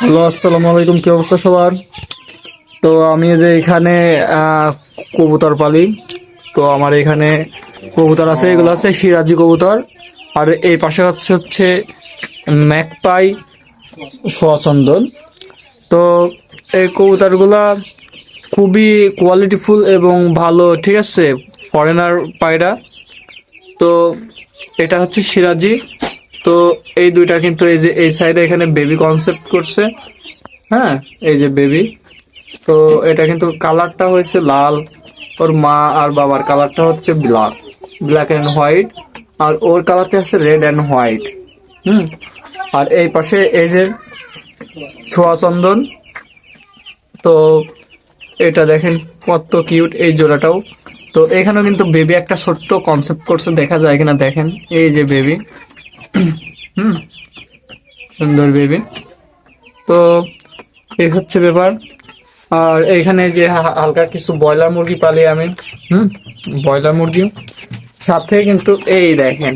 Hello, আসসালামু আলাইকুম, কি অবস্থা সবার? তো আমি যে এখানে কবুতর পালি, তো আমার এখানে কবুতর আছে, এগুলো আছে সিরাজি কবুতর, আর এই পাশে হচ্ছে হচ্ছে ম্যাকপাই সোয়াচন্দন তো এই কবুতরগুলা খুবই কোয়ালিটিফুল এবং ভালো, ঠিক আছে? ফরেনার পায়রা। তো এটা হচ্ছে সিরাজি। তো এই দুইটা কিন্তু এই যে, এই সাইডে এখানে বেবি কনসেপ্ট করছে। হ্যাঁ এই যে বেবি তো এটা কিন্তু কালারটা হয়েছে লাল। ওর মা আর বাবার কালারটা হচ্ছে ব্ল্যাক ব্ল্যাক অ্যান্ড হোয়াইট আর ওর কালারটা হচ্ছে রেড অ্যান্ড হোয়াইট হুম? আর এই পাশে এই যে ছোঁয়া চন্দন। তো এটা দেখেন কত কিউট এই জোড়াটাও। তো এখানেও কিন্তু বেবি একটা ছোট্ট কনসেপ্ট করছে, দেখা যায় কিনা দেখেন। এই যে বেবি সুন্দর বেবি। তো এই হচ্ছে ব্যাপার। আর এখানে যে হালকা কিছু ব্রয়লার মুরগি পালি আমি, হুম, ব্রয়লার মুরগি। সাথে কিন্তু এই দেখেন,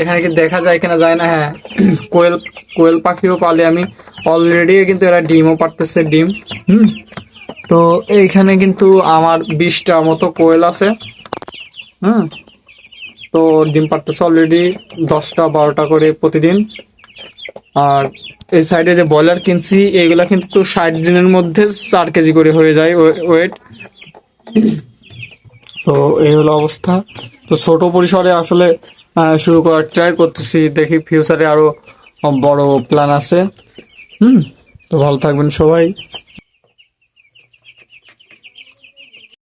এখানে কি দেখা যায় কিনা যায় না হ্যাঁ কোয়েল কোয়েল পাখিও পালি আমি। অলরেডি কিন্তু এরা ডিমও পারতেছে ডিম, হুম। তো এইখানে কিন্তু আমার বিশটা মতো কোয়েল আছে, হুম। তো ডিম পারতেছে অলরেডি দশটা, বারোটা করে প্রতিদিন। আর এই সাইডে যে ব্রয়লার কিনছি, এগুলা কিন্তু ষাট দিনের মধ্যে চার কেজি করে হয়ে যায় ওয়েট তো এই হলো অবস্থা। তো ছোট পরিসরে আসলে শুরু করার ট্রাই করতেছি। দেখি ফিউচারে আরও বড় প্ল্যান আছে। হুম, তো ভালো থাকবেন সবাই।